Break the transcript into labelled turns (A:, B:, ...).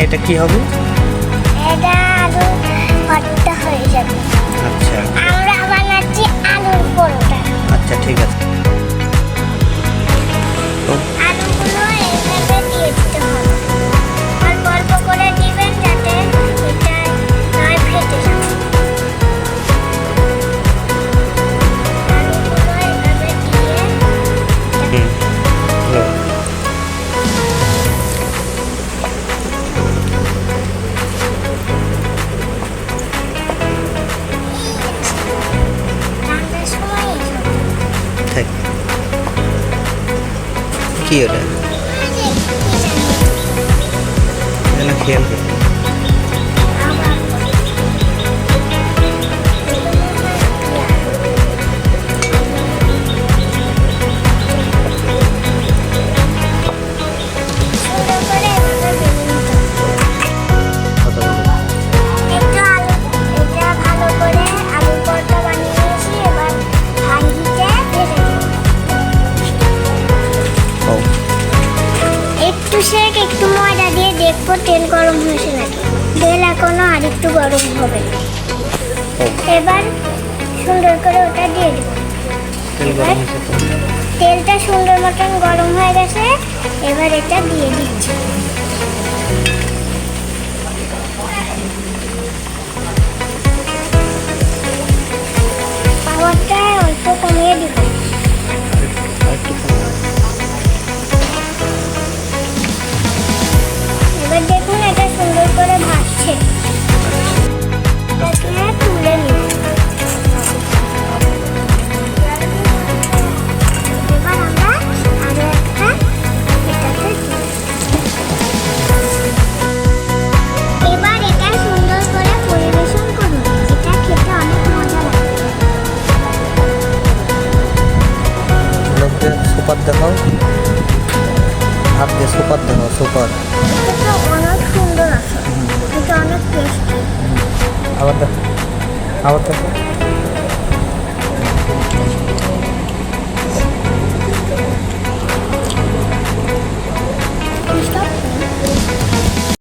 A: এটা কি হবে কি ওটা না খেয়াল
B: একটু শেক একটু ময়দা দিয়ে দেখব তেল গরম হয়েছে নাকি? তেল এখনও আর একটু গরম হবে এবার সুন্দর করে ওটা দিয়ে দেবো। তেলটা সুন্দর মতন গরম হয়ে গেছে এবার এটা দিয়ে দিচ্ছি।
A: সুপার দেখাও। হাত দিয়ে সুপার দেখাও সুপার।
B: অনেক সুন্দর আছে। এটা অনেক টেস্টি।
A: আবার দেখো আবার দেখো।